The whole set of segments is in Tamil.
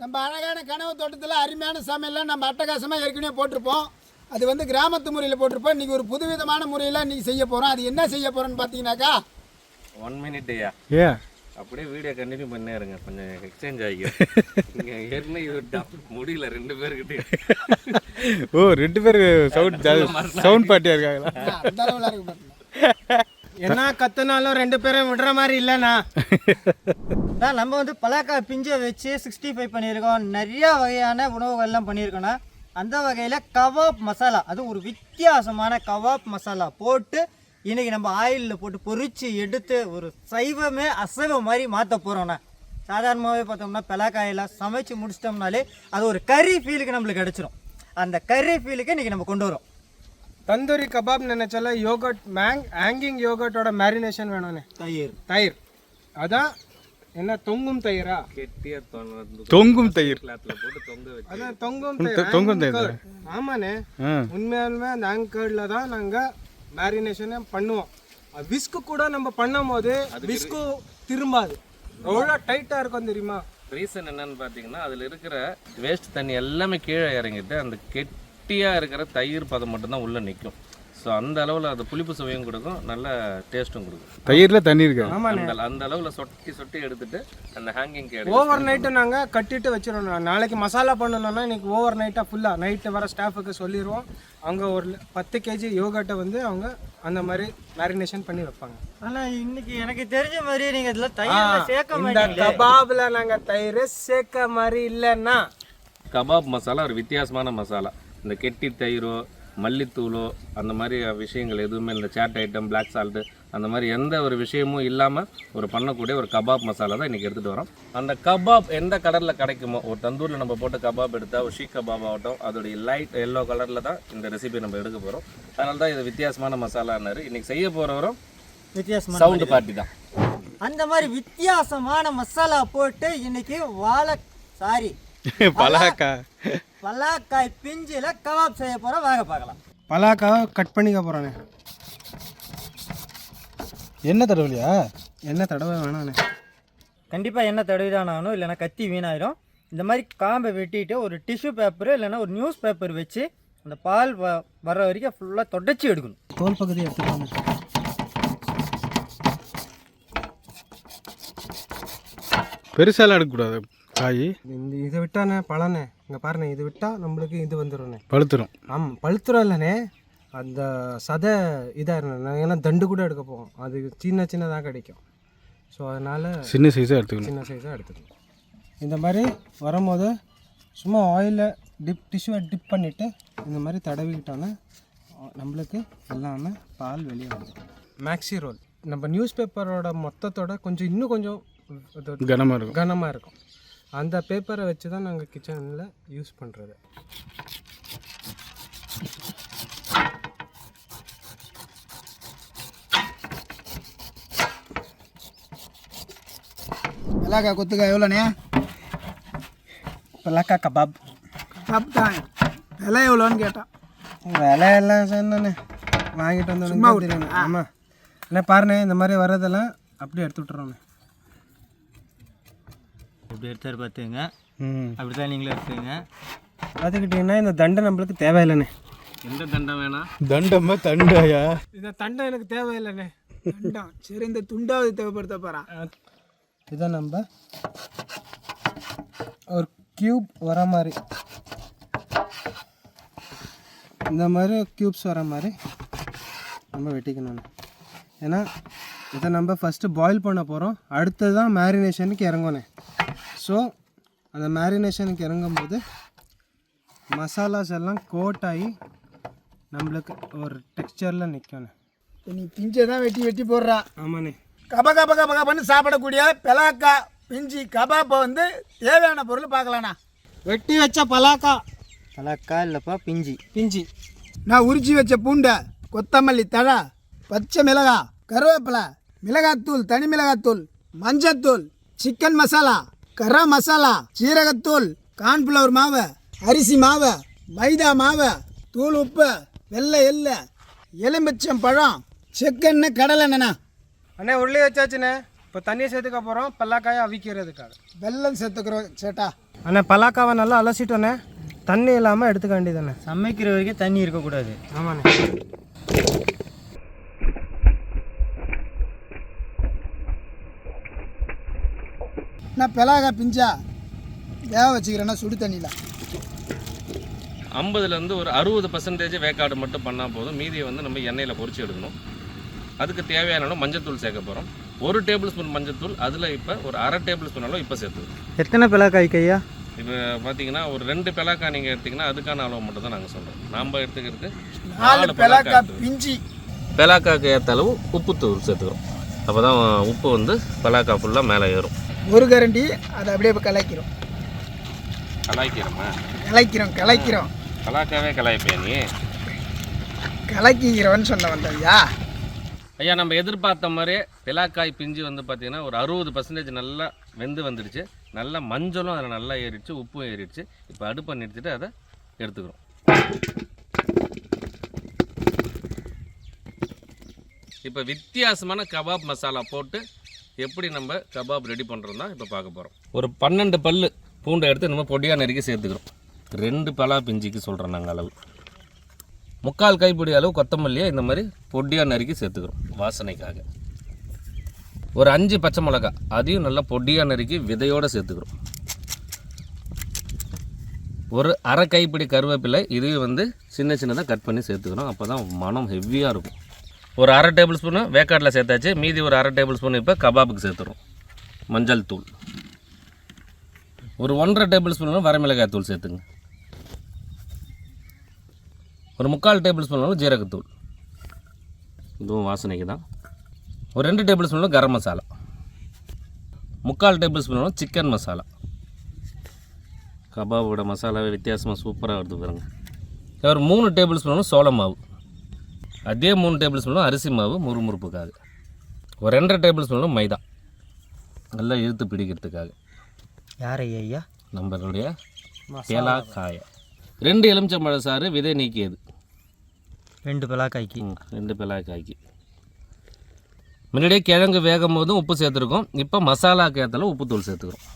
நம்ம அழகான கனவு தோட்டத்தில் அருமையான சமையல்லாம் நம்ம அட்டகாசமாக ஏற்கனவே போட்டிருப்போம். அது வந்து கிராமத்து முறையில் போட்டிருப்போம். இன்றைக்கி ஒரு புதுவிதமான முறையில் இன்றைக்கி செய்ய போகிறோம் அது என்ன செய்ய போகிறோன்னு பார்த்தீங்கன்னாக்கா ஒன் மினிட் ஐயா ஏ அப்படியே வீடியோ கண்டினியூ பண்ணே இருங்க. கொஞ்சம் எக்ஸ்சேஞ்ச் ஆகிக்கும் இங்கே ஏற்கனவே இது முடியல. ரெண்டு பேர்கிட்ட ஓ ரெண்டு பேர் சவுண்ட் சவுண்ட் பார்ட்டியா இருக்காங்களா? என்ன கத்துனாலும் ரெண்டு பேரும் விடுற மாதிரி இல்லைண்ணா. நம்ம வந்து பலாக்காய் பிஞ்சை வச்சு சிக்ஸ்டி ஃபைவ் பண்ணியிருக்கோம். நிறைய வகையான உணவுகள்லாம் பண்ணியிருக்கோண்ணா அந்த வகையில் கவாப் மசாலா அது ஒரு வித்தியாசமான கவாப் மசாலா போட்டு இன்னைக்கு நம்ம ஆயிலில் போட்டு பொறிச்சு எடுத்து ஒரு சைவமே அசைவம் மாதிரி மாற்ற போகிறோண்ணா சாதாரணமாகவே பார்த்தோம்னா பலாக்காயெல்லாம் சமைச்சு முடிச்சிட்டோம்னாலே அது ஒரு கறி ஃபீலுக்கு நம்மளுக்கு கிடச்சிரும். அந்த கறி ஃபீலுக்கு இன்றைக்கி நம்ம கொண்டு வரோம். தந்தூரி கபாப் நினைச்சால யோகட் மேங் ஹேங்கிங் யோகட்டோட மேரினேஷன் வேணும்னே. தயிர். தயிர். அதான் என்ன தொங்கும் தயிரா? கெட்டியா தொங்க தொங்கும் தயிர். போட்டு தொங்க வச்சு. அதான் தொங்கும் தொ- தயிர். தொங்கும் தயிர். ஆமாண்ணே. உண்மையாலுமே அந்த ஆங்கர்ல தான் நாங்கள் மேரினேஷனே பண்ணுவோம். விஸ்கு கூட நம்ம பண்ணும்போது விஸ்கு திரும்பாது. எவ்வளோ டைட்டாக இருக்கும் தெரியுமா? ரீசன் என்னன்னு பார்த்தீங்கன்னா அதில் இருக்கிற வேஸ்ட் தண்ணி எல்லாமே கீழே இறங்கிட்டு அந்த கெட்டியாக இருக்கிற தயிர் பதம் மட்டும்தான் உள்ளே நிற்கும் ஸோ அந்த அளவில் அது புளிப்பு சுவையும் கொடுக்கும் நல்ல டேஸ்ட்டும் கொடுக்கும். தயிர்ல தண்ணி இருக்கு? அந்த அந்த அளவில் சொட்டி சொட்டி எடுத்துட்டு அந்த ஹேங்கிங் கேடு ஓவர் நைட்டு நாங்கள் கட்டிட்டு வச்சிடணும் நாளைக்கு மசாலா பண்ணணும்னா இன்னைக்கு ஓவர் நைட்டாக ஃபுல்லாக நைட்டு வர ஸ்டாஃபுக்கு சொல்லிடுவோம் அவங்க ஒரு பத்து கேஜி யோகட்டை வந்து அவங்க அந்த மாதிரி மேரினேஷன் பண்ணி வைப்பாங்க. ஆனால் இன்னைக்கு எனக்கு தெரிஞ்ச மாதிரி நீங்கள் இதில் தயிர் சேர்க்க இந்த மாட்டீங்க கபாப்ல நாங்கள் தயிர் சேர்க்க மாதிரி இல்லைன்னா கபாப் மசாலா ஒரு வித்தியாசமான மசாலா. இந்த கெட்டி தயிரோ மல்லித்தூளோ அந்த மாதிரி விஷயங்கள் எதுவுமே இந்த சேட் ஐட்டம் பிளாக் சால்ட்டு அந்த மாதிரி எந்த ஒரு விஷயமும் இல்லாமல் ஒரு பண்ணக்கூடிய ஒரு கபாப் மசாலா தான் இன்றைக்கி எடுத்துகிட்டு வரோம். அந்த கபாப் எந்த கலரில் கிடைக்குமோ ஒரு தந்தூரில் நம்ம போட்டு கபாப் எடுத்தால் ஒரு ஷீக் கபாப் ஆகட்டும் அதோடைய லைட் எல்லோ கலரில் தான் இந்த ரெசிபி நம்ம எடுக்க போகிறோம் அதனால தான் இது வித்தியாசமான மசாலான்னாரு. இன்றைக்கி செய்ய போகிறவரும் வித்தியாசமான சவுண்டு பார்ட்டி தான். அந்த மாதிரி வித்தியாசமான மசாலா போட்டு இன்னைக்கு வாழை சாரி பலாக்கா. பல்லாக்காய் பிஞ்சில கபாப் செய்ய போறோம் வாங்க பார்க்கலாம். பலாக்காவை கட் பண்ணிக்க போகிறானே என்ன தடவையா என்ன தடவை வேணாண்ணே கண்டிப்பாக எண்ணெய் தடவிதான் ஆகணும் இல்லைன்னா கத்தி வீணாயிரும். இந்த மாதிரி காம்பை வெட்டிட்டு ஒரு டிஷ்யூ பேப்பர் இல்லைன்னா ஒரு நியூஸ் பேப்பர் வச்சு அந்த பால் வ வர வரைக்கும் ஃபுல்லாக தொடச்சி எடுக்கணும். தோல் பகுதி எடுத்துக்கோங்க பெருசாலாம் எடுக்கக்கூடாது. காய் இந்த இதை விட்டானே பழனே. இங்கே பாருண்ணே இது விட்டால் நம்மளுக்கு இது வந்துடும்ண்ணே பழுத்துரும். ஆமாம் பழுத்துரும் இல்லைண்ணே. அந்த சதை இதாக இருந்தேன் ஏன்னா தண்டு கூட எடுக்க போவோம். அது சின்ன சின்னதாக கிடைக்கும். ஸோ அதனால் சின்ன சைஸாக எடுத்துக்கணும். சின்ன சைஸாக எடுத்துக்கணும். இந்த மாதிரி வரும்போது சும்மா ஆயிலில் டிப் டிஷ்யூவை டிப் பண்ணிவிட்டு இந்த மாதிரி தடவிக்கிட்டோன்னா நம்மளுக்கு எல்லாமே பால் வெளியே வந்துடும் மேக்ஸி ரோல் நம்ம நியூஸ் பேப்பரோட மொத்தத்தோட கொஞ்சம் இன்னும் கொஞ்சம் கனமாக இருக்கும். கனமாக இருக்கும். அந்த பேப்பரை வச்சு தான் நாங்கள் கிச்சனில் யூஸ் பண்ணுறது மிளகா கொத்துக்காய் எவ்வளோண்ணே? பலாக்கா கபாப். சாப்பிட்டான் விலை எவ்வளோன்னு கேட்டான். விலையெல்லாம் சொன்னே வாங்கிட்டு வந்து தெரியும். ஆமாம் இல்லை பாருண்ணே இந்த மாதிரி வர்றதெல்லாம் அப்படியே எடுத்து விட்டுறோண்ணே. இப்படி எடுத்தாரு பார்த்துங்க ம். அப்படி தான் நீங்களும் எடுத்துங்க. பார்த்துக்கிட்டிங்கன்னா இந்த தண்டை நம்மளுக்கு தேவையில்லைண்ணே. எந்த தண்டம் வேணாம் தண்டமா தண்டாயா? இந்த தண்டை எனக்கு தேவையில்லைண்ணே. வேண்டாம் சரி இந்த துண்டாவது தேவைப்படுத்த போகிறான் இதை நம்ம ஒரு க்யூப் வர மாதிரி. இந்த மாதிரி க்யூப்ஸ் வர மாதிரி நம்ம வெட்டிக்கணும் ஏன்னா இதை நம்ம ஃபஸ்ட்டு பாயில் பண்ண போகிறோம் அடுத்தது தான் மேரினேஷனுக்கு இறங்கணும் ஸோ அந்த மேரினேஷனுக்கு இறங்கும்போது மசாலாஸ் எல்லாம் கோட் ஆகி நம்மளுக்கு ஒரு டெக்ஸ்சரில் நிற்கணும் நீ பிஞ்சை தான் வெட்டி வெட்டி போடுறான் ஆமாண்ணே. கப கப கப கபன்னு சாப்பிடக்கூடிய பிளாக்கா பிஞ்சி கபாப்பை வந்து தேவையான பொருள் பார்க்கலாண்ணா வெட்டி வச்ச பலாக்கா. பலாக்கா இல்லைப்பா பிஞ்சி. பிஞ்சி. நான் உரிச்சு வச்ச பூண்டை கொத்தமல்லி தழை பச்சை மிளகாய் கருவேப்பிலை மிளகாத்தூள் தனி மிளகாத்தூள் மஞ்சத்தூள் சிக்கன் மசாலா கரம் மசாலா சீரகத்தூள் கார்ன்ஃப்ளவர் மாவு அரிசி மாவு மைதா மாவு தூள் உப்பு வெள்ளை எள்ளு எலுமிச்சம் பழம் செக்கெண்ணெய் கடலெண்ணெண்ணா அண்ணே உள்ளே வச்சாச்சுண்ணே. இப்போ தண்ணியை சேர்த்துக்க போகிறோம் பல்லாக்காயை அவிக்கிறதுக்காக. வெல்லம் சேர்த்துக்கிறோம் சேட்டா. அண்ணே பல்லாக்காவை நல்லா அலசிட்டோண்ணே. தண்ணி இல்லாமல் எடுத்துக்க வேண்டியதுண்ணே சமைக்கிற வரைக்கும் தண்ணி இருக்கக்கூடாது. ஆமாண்ணே. நான் பெலாகா பிஞ்சா வேக வச்சுக்கிறேன்னா சுடு தண்ணியில். ஐம்பதுலேருந்து ஒரு அறுபது பர்சன்டேஜ் வேக்காடு மட்டும் பண்ணால் போதும். மீதியை வந்து நம்ம எண்ணெயில் பொரிச்சு எடுக்கணும். அதுக்கு தேவையான மஞ்சத்தூள் சேர்க்க போகிறோம் ஒரு டேபிள் ஸ்பூன் மஞ்சத்தூள் அதில் இப்போ ஒரு அரை டேபிள் ஸ்பூன் அளவு இப்போ சேர்த்துக்கணும் எத்தனை பிளாக்காய் கையா? இப்போ பார்த்தீங்கன்னா ஒரு ரெண்டு பெலாக்கா நீங்கள் எடுத்தீங்கன்னா அதுக்கான அளவு மட்டும் தான் நாங்கள் சொல்கிறோம் நாம் எடுத்துக்கிறது நாலு பெலாக்கா பிஞ்சி. பெலாக்காக்கு ஏற்ற அளவு உப்புத்தூள் சேர்த்துக்கிறோம். அப்போ தான் உப்பு வந்து பெலாக்கா ஃபுல்லாக மேலே ஏறும். ஒரு கரண்டி அதை அப்படியே இப்ப கலக்கிறோம் கலாய்க்கிறோமா? கலைக்கிறோம் கலைக்கிறோம் கலாக்காவே கலாய்ப்பே நீ? கலக்கிக்கிறோன்னு சொன்ன வந்தவையா ஐயா நம்ம எதிர்பார்த்த மாதிரியே பிலாக்காய் பிஞ்சு வந்து பார்த்தீங்கன்னா ஒரு அறுபது பர்சன்டேஜ் நல்லா வெந்து வந்துடுச்சு. நல்லா மஞ்சளும் அதில் நல்லா ஏறிடுச்சு உப்பும் ஏறிடுச்சு. இப்போ அடுப்பை நிறுத்திட்டு அதை எடுத்துக்கிறோம். இப்போ வித்தியாசமான கபாப் மசாலா போட்டு எப்படி நம்ம கபாப் ரெடி பண்ணுறோம் தான் இப்போ பார்க்க போகிறோம் ஒரு பன்னெண்டு பல் பூண்டை எடுத்து நம்ம பொடியாக நறுக்கி சேர்த்துக்கிறோம். ரெண்டு பலா பிஞ்சிக்கு சொல்கிறோம் நாங்கள் அளவு. முக்கால் கைப்பிடி அளவு கொத்தமல்லியை இந்த மாதிரி பொடியாக நறுக்கி சேர்த்துக்கிறோம் வாசனைக்காக. ஒரு அஞ்சு பச்சை மிளகாய் அதையும் நல்லா பொடியாக நறுக்கி விதையோடு சேர்த்துக்கிறோம். ஒரு அரை கைப்பிடி கருவேப்பிலை இதையும் வந்து சின்ன சின்னதாக கட் பண்ணி சேர்த்துக்கிறோம். அப்போ தான் மனம் ஹெவியாக இருக்கும். ஒரு அரை டேபிள் ஸ்பூனு வேக்காட்டில் சேர்த்தாச்சு. மீதி ஒரு அரை டேபிள் ஸ்பூன் இப்போ கபாபுக்கு சேர்த்துரும் மஞ்சள் தூள். ஒரு ஒன்றரை டேபிள் ஸ்பூன் வரமிளகாய் தூள் சேர்த்துங்க. ஒரு முக்கால் டேபிள் ஸ்பூன் ஜீரகத்தூள். இதுவும் வாசனைக்கு தான். ஒரு ரெண்டு டேபிள் ஸ்பூன் கரம் மசாலா. முக்கால் டேபிள் ஸ்பூன் சிக்கன் மசாலா. கபாபோட மசாலாவே வித்தியாசமாக சூப்பராக வருது பாருங்க. ஒரு மூணு டேபிள் ஸ்பூன் அளவு சோள மாவு. அதே மூணு டேபிள் ஸ்பூன் அளவு அரிசி மாவு முறுமுறுப்புக்காக. ஒரு ரெண்டரை டேபிள் ஸ்பூன் அளவு மைதா. நல்லா இழுத்து பிடிக்கிறதுக்காக. யார் ஐயா நம்மளுடைய கேலா காய ரெண்டு எலுமிச்சம்பழ சாறு விதை நீக்கியது. ரெண்டு பிளாக்காய்க்கு ரெண்டு பிளாக்காய்க்கு முன்னாடியே கிழங்கு வேகும் போதும் உப்பு சேர்த்துருக்கோம். இப்போ மசாலாக்கு ஏற்றாலும் உப்புத்தூள் சேர்த்துக்கிறோம்.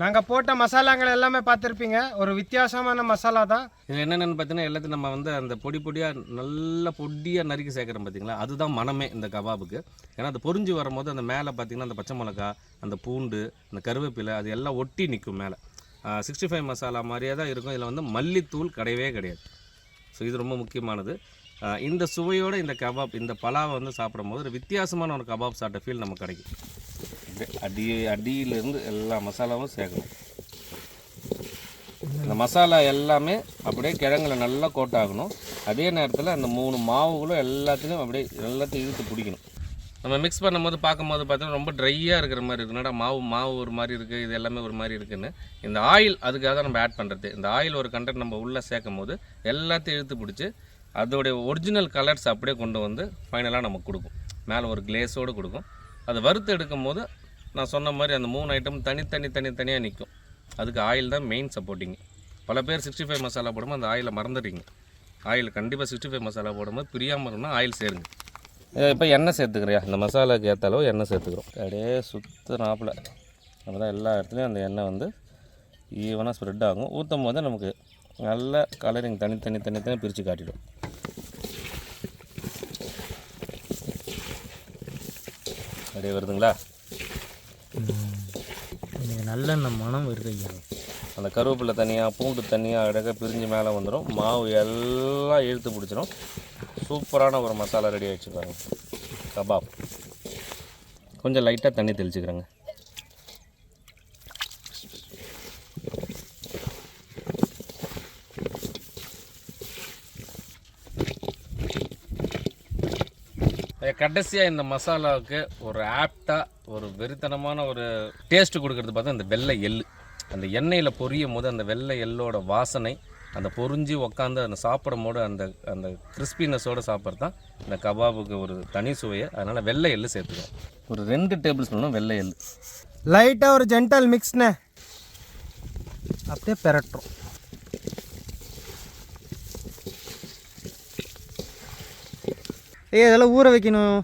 நாங்கள் போட்ட மசாலாங்கள் எல்லாமே பார்த்துருப்பீங்க. ஒரு வித்தியாசமான மசாலா தான். இதில் என்னென்னு பார்த்தீங்கன்னா எல்லாத்தையும் நம்ம வந்து அந்த பொடி பொடியாக நல்ல பொடியாக நறுக்கி சேர்க்குறோம் பார்த்தீங்களா? அதுதான் மனமே இந்த கபாபுக்கு. ஏன்னா அது பொரிஞ்சு வரும்போது அந்த மேலே பார்த்தீங்கன்னா அந்த பச்சை மிளகா அந்த பூண்டு அந்த கருவேப்பிலை அது எல்லாம் ஒட்டி நிற்கும் மேலே. சிக்ஸ்டி ஃபைவ் மசாலா மாதிரியே தான் இருக்கும். இதில் வந்து மல்லித்தூள் கிடையவே கிடையாது. ஸோ இது ரொம்ப முக்கியமானது. இந்த சுவையோடு இந்த கபாப் இந்த பலாவை வந்து சாப்பிடும்போது ஒரு வித்தியாசமான ஒரு கபாப் சாப்பிட்ட ஃபீல் நமக்கு கிடைக்கும். அடி அடியிலேருந்து எல்லா மசாலாவும் சேர்க்கணும். இந்த மசாலா எல்லாமே அப்படியே கிழங்குல நல்லா கோட் ஆகணும். அதே நேரத்தில் அந்த மூணு மாவுகளும் எல்லாத்துலேயும் அப்படியே எல்லாத்தையும் இழுத்து பிடிக்கணும். நம்ம மிக்ஸ் பண்ணும்போது பார்க்கும்போது பார்த்தீங்கன்னா ரொம்ப ட்ரையாக இருக்கிற மாதிரி இருக்குன்னா மாவு மாவு ஒரு மாதிரி இருக்குது இது எல்லாமே ஒரு மாதிரி இருக்குதுன்னு இந்த ஆயில் அதுக்காக தான் நம்ம ஆட் பண்ணுறது இந்த ஆயில் ஒரு கண்டென்ட் நம்ம உள்ளே சேர்க்கும் போது எல்லாத்தையும் இழுத்து பிடிச்சி அதோடைய ஒரிஜினல் கலர்ஸ் அப்படியே கொண்டு வந்து ஃபைனலாக நமக்கு கொடுக்கும். மேலே ஒரு கிளேஸோடு கொடுக்கும். அதை வறுத்து எடுக்கும் போது நான் சொன்ன மாதிரி அந்த மூணு ஐட்டம் தனித்தனி தனித்தனியாக நிற்கும் அதுக்கு ஆயில் தான் மெயின் சப்போர்ட்டிங் பல பேர் சிக்ஸ்டி ஃபைவ் மசாலா போடும்போது அந்த ஆயிலை மறந்துடுறீங்க. ஆயில் கண்டிப்பாக சிக்ஸ்டி ஃபைவ் மசாலா போடும்போது பிரியாமல் இருந்தால் ஆயில் சேருங்க. இப்போ எண்ணெய் சேர்த்துக்கிறியா இந்த மசாலாவுக்கு ஏற்ற அளவு எண்ணெய் சேர்த்துக்கிறோம். அப்படியே சுத்த நாப்பில். அப்போ தான் எல்லா இடத்துலையும் அந்த எண்ணெய் வந்து ஈவனாக ஸ்ப்ரெட் ஆகும். ஊற்றும் போது நமக்கு நல்ல கலரிங் தனித்தனி தனித்தனி பிரித்து காட்டிடும். அப்படியே வருதுங்களா? நல்லெண்ணெய் மனம் வருது ஐயா அந்த கருவேப்பிலை தனியாக பூண்டு தனியாக அழகாக பிரிஞ்சு மேலே வந்துடும். மாவு எல்லாம் இழுத்து பிடிச்சிரும் சூப்பரான ஒரு மசாலா ரெடி ஆகிடுச்சு பாருங்க. கபாப். கொஞ்சம் லைட்டாக தண்ணி தெளிச்சுக்கிறேங்க. கடைசியாக இந்த மசாலாவுக்கு ஒரு ஆப்டாக ஒரு வெறித்தனமான ஒரு டேஸ்ட் கொடுக்கறது பார்த்தா இந்த வெள்ளை எள்ளு அந்த எண்ணெயில் பொரியும் போது அந்த வெள்ளை எள்ளோட வாசனை அந்த பொரிஞ்சு உக்காந்து அந்த சாப்பிடும் போது அந்த அந்த கிறிஸ்பினஸோடு சாப்பிட்றது தான் இந்த கபாபுக்கு ஒரு தனி சுவையை. அதனால் வெள்ளை எள்ளு சேர்த்துக்கோம் ஒரு ரெண்டு டேபிள் ஸ்பூனும் வெள்ளை எள்ளு. லைட்டாக ஒரு ஜென்டல் மிக்ஸ்ண்ணே அப்படியே பெரட்டுறோம். ஏய் இதெல்லாம் ஊற வைக்கணும்.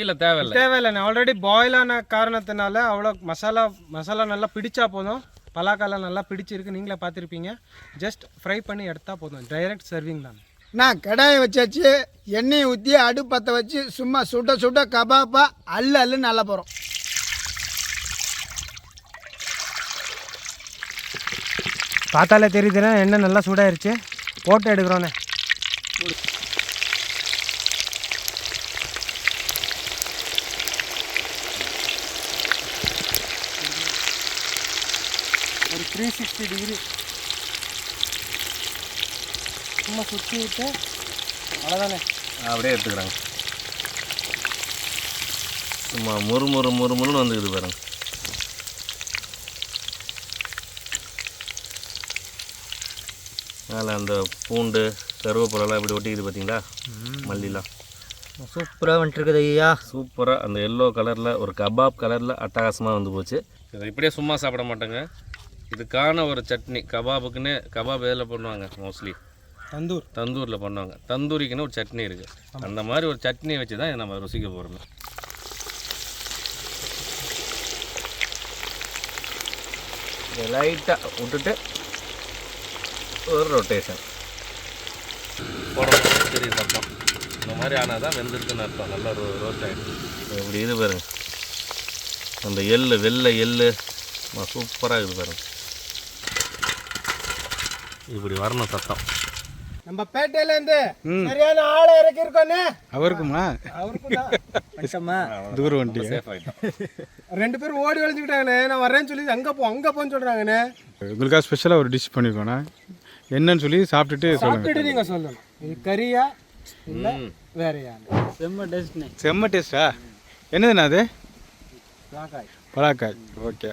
இல்லை தேவையில்லை. தேவையில்லை நான் ஆல்ரெடி பாயில் ஆன காரணத்தினால அவ்வளோ மசாலா மசாலா நல்லா பிடிச்சா போதும். பலாக்காலாம் நல்லா பிடிச்சிருக்கு நீங்களே பார்த்துருப்பீங்க. ஜஸ்ட் ஃப்ரை பண்ணி எடுத்தால் போதும். டைரக்ட் சர்விங் தான். நான் கடாயை வச்சாச்சு எண்ணெயை ஊற்றி அடுப்பத்தை வச்சு சும்மா சுட சுட கபாப்பா அல்லு அல்லுன்னு நல்ல போகிறோம் பார்த்தாலே தெரியுதுன்னா எண்ணெய் நல்லா சூடாயிருச்சு. போட்டு எடுக்கிறோண்ணே. த்ரீ சிக்ஸ்டி டிகிரி சும்மா சுற்றி விட்டு அவ்வளோதானே அப்படியே எடுத்துக்கிறாங்க. சும்மா முறு முறு முறு முறுன்னு வந்துக்குது பாருங்க. மேலே அந்த பூண்டு கருவேப்பிலெல்லாம் இப்படி ஒட்டிக்குது பார்த்தீங்களா மல்லிலாம். சூப்பராக வந்துட்டுருக்குது ஐயா. சூப்பராக அந்த எல்லோ கலரில் ஒரு கபாப் கலரில் அட்டகாசமாக வந்து போச்சு. இதை இப்படியே சும்மா சாப்பிட மாட்டேங்க. இதுக்கான ஒரு சட்னி கபாபுக்குன்னு கபாப் எதில் பண்ணுவாங்க மோஸ்ட்லி தந்தூர். தந்தூரில் பண்ணுவாங்க. தந்தூரிக்குன்னு ஒரு சட்னி இருக்குது அந்த மாதிரி ஒரு சட்னி வச்சு தான் நம்ம ருசிக்க போகிறோம் லைட்டாக விட்டுட்டு ஒரு ரொட்டேஷன் போடணும். சரி சத்தம் இந்த மாதிரி ஆனால் தான் வெந்திருக்குன்னு அர்த்தம். நல்லா ரோ ரோஸ்ட் ஆகிடும் இப்படி இது பாருங்க. அந்த எள்ளு வெள்ளை எள்ளு. சூப்பராக இருக்குது பாருங்க. இப்படி வரணும் சத்தம். நம்ம பேட்டையிலேருந்து சரியான ஆளை இறக்கியிருக்கோண்ணே அவருக்குமா? அவருக்கும் வந்துட்டோமா தூரம் வண்டி. ரெண்டு பேரும் ஓடி வளைஞ்சுக்கிட்டாங்கண்ணே நான் வரேன்னு சொல்லி அங்கே போ அங்கே போன்னு சொல்கிறாங்கண்ணே உங்களுக்காக ஸ்பெஷலாக ஒரு டிஷ் பண்ணியிருக்கோண்ணா என்னன்னு சொல்லி சாப்பிட்டுட்டு சாப்பிட்டுட்டு நீங்கள் சொல்லணும். இது கறியா? இல்லை வேறையா? செம்ம டேஸ்டா என்னதுண்ணா அது? பலாக்காய். ஓகே.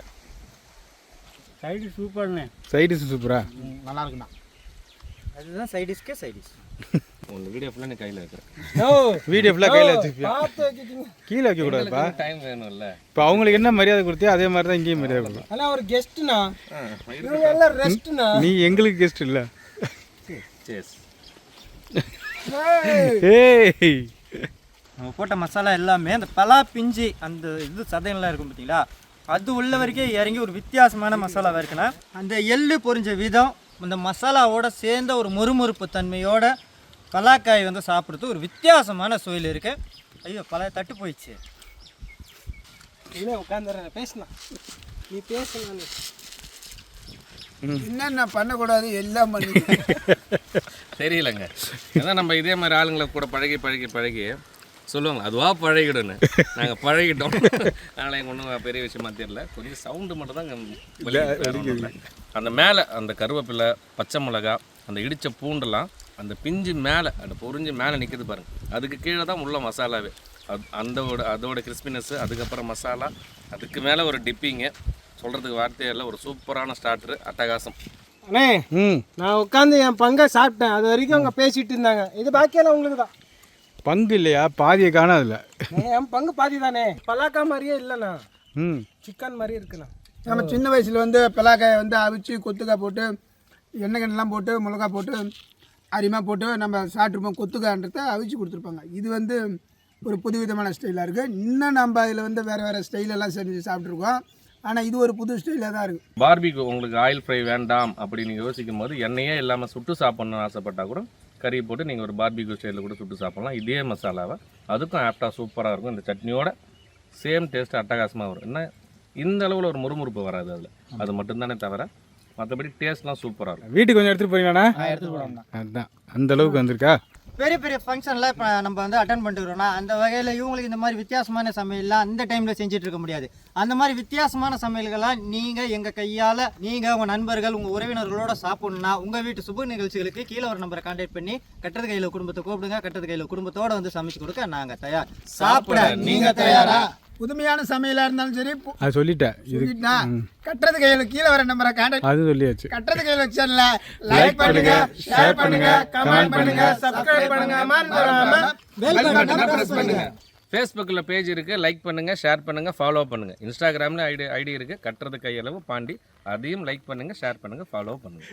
சைடு சூப்பர்ண்ணே. சைடிஷ் சூப்பரா? நல்லா இருக்குண்ணா அதுதான் சைடிஷ்க்கே சைடிஷ் உங்கள் வீடியோ ஃபுல்லாக நீ கையில் இருக்கிறேன் ஓ வீடியோ ஃபுல்லாக கையில் வச்சுப்பியா கீழே வைக்கக்கூடாதுப்பா டைம் வேணும்ல. இப்போ அவங்களுக்கு என்ன மரியாதை கொடுத்தியோ அதே மாதிரி தான் இங்கேயும் மரியாதை கொடுக்கும் ஆனால் ஒரு கெஸ்ட்னா இவங்க எல்லாம் ரெஸ்ட்னா நீ எங்களுக்கு கெஸ்ட் இல்லை. சேஸ் ஏய். நம்ம போட்ட மசாலா எல்லாமே அந்த பலா பிஞ்சு அந்த இது சதையெல்லாம் இருக்கும் பார்த்தீங்களா அது உள்ள வரைக்கும் இறங்கி ஒரு வித்தியாசமான மசாலாவாக இருக்குன்னா அந்த எள்ளு பொரிஞ்ச விதம் அந்த மசாலாவோட சேர்ந்த ஒரு மொறுமொறுப்பு தன்மையோட பலாக்காய் வந்து சாப்பிட்றது ஒரு வித்தியாசமான சுவையில் இருக்கு. ஐயோ பல தட்டு போயிடுச்சு. இல்லை உட்காந்துறேன் பேசலாம் நீ பேசலாம் என்னென்ன பண்ணக்கூடாது எல்லாம் பண்ணி தெரியலங்க. ஏன்னா நம்ம இதே மாதிரி ஆளுங்களை கூட பழகி பழகி பழகி சொல்லுவாங்க அதுவா பழகிடுன்னு. நாங்கள் பழகிட்டோம். அதனால் எங்கள் ஒன்றும் பெரிய விஷயமா தெரியல. கொஞ்சம் சவுண்டு மட்டும் தான் அந்த மேலே அந்த கருவேப்பிலை பச்சை மிளகா அந்த இடித்த பூண்டெல்லாம் அந்த பிஞ்சு மேலே அந்த பொரிஞ்சு மேலே நிற்கிது பாருங்க. அதுக்கு கீழே தான் உள்ள மசாலாவே. அது அந்தோட அதோட கிறிஸ்பினஸ்ஸு அதுக்கப்புறம் மசாலா அதுக்கு மேலே ஒரு டிப்பிங்கு சொல்கிறதுக்கு வார்த்தையே இல்லை ஒரு சூப்பரான ஸ்டார்டரு அட்டகாசம். அண்ணே ம். நான் உட்காந்து என் பங்கை சாப்பிட்டேன். அது வரைக்கும் அவங்க பேசிட்டு இருந்தாங்க. இது பாக்கியெல்லாம் உங்களுக்கு தான் பங்கு இல்லையா? பாதியை காணாதுல. என் பங்கு பாதி தானே? பலாக்கா மாதிரியே இல்லைண்ணா ம். சிக்கன் மாதிரி இருக்குண்ணா நம்ம சின்ன வயசில் வந்து பலாக்காயை வந்து அவிச்சு கொத்துக்காய் போட்டு எண்ணெய் கண்ணெலாம் போட்டு மிளகா போட்டு அரிமா போட்டு நம்ம சாப்பிட்ருப்போம் கொத்துக்கான்றத அவிச்சு கொடுத்துருப்பாங்க. இது வந்து ஒரு புது விதமான ஸ்டைலாக இருக்குது இன்னும் நம்ம அதில் வந்து வேறு வேறு ஸ்டைலெல்லாம் செஞ்சு சாப்பிட்ருக்கோம் ஆனால் இது ஒரு புது ஸ்டைலாக தான் இருக்குது பார்பிக்கு உங்களுக்கு ஆயில் ஃப்ரை வேண்டாம் அப்படின்னு யோசிக்கும் போது எண்ணெயே இல்லாமல் சுட்டு சாப்பிட்ணும்னு ஆசைப்பட்டா கூட கறி போட்டு நீங்கள் ஒரு பார்பிக்யூ ஸ்டைலில் கூட சுட்டு சாப்பிடலாம். இதே மசாலாவை? அதுக்கும் ஆப்டாக சூப்பராக இருக்கும். இந்த சட்னியோட சேம் டேஸ்ட் அட்டகாசமாக வரும். என்ன? இந்த அளவில் ஒரு முறுமுறுப்பு வராது அதில். அது மட்டும்தானே தவிர மற்றபடி டேஸ்ட்லாம் சூப்பராக இருக்கும். வீட்டுக்கு கொஞ்சம் எடுத்துகிட்டு போறீங்களாண்ணா? எடுத்துகிட்டு போகலாம் அதுதான் அந்த அளவுக்கு வந்திருக்கா? பெரிய பெரிய ஃபங்க்ஷனில் இப்போ நம்ம வந்து அட்டன் பண்ணிட்டுருக்கோம்னா அந்த வகையில் இவங்களுக்கு இந்த மாதிரி வித்தியாசமான சமையல்லாம் அந்த டைமில் செஞ்சுட்டு இருக்க முடியாது. அந்த மாதிரி வித்தியாசமான சமையல்கள்லாம் நீங்கள் எங்கள் கையால் நீங்கள் உங்கள் நண்பர்கள் உங்கள் உறவினர்களோட சாப்பிட்ணுன்னா உங்கள் வீட்டு சுப நிகழ்ச்சிகளுக்கு கீழே ஒரு நம்பரை கான்டாக்ட் பண்ணி கட்டுறது கையில் குடும்பத்தை கூப்பிடுங்க கட்டுறது கையில் குடும்பத்தோட வந்து சமைச்சு கொடுக்க நாங்கள் தயார். சாப்பிட நீங்கள் தயாரா? புதுமையான சமையலாக இருந்தாலும் சரி அது சொல்லிட்டேன். கட்டுறது கையில் கீழே வர நம்பரை கான்டாக்ட் அது சொல்லியாச்சு. கட்டுறது கையில் வச்சல லைக் பண்ணுங்க ஷேர் பண்ணுங்க கமெண்ட் பண்ணுங்க சப்ஸ்கிரைப் பண்ணுங்க. மறந்துடாம பெல் பட்டனை பிரஸ் பண்ணுங்க. ஃபேஸ்புக்கில் பேஜ் இருக்குது லைக் பண்ணுங்கள் ஷேர் பண்ணுங்கள் ஃபாலோ பண்ணுங்கள் இன்ஸ்டாகிராமில் ஐடி ஐடி இருக்குது கட்டுறது கையளவு பாண்டி. அதையும் லைக் பண்ணுங்கள் ஷேர் பண்ணுங்கள் ஃபாலோ பண்ணுங்கள்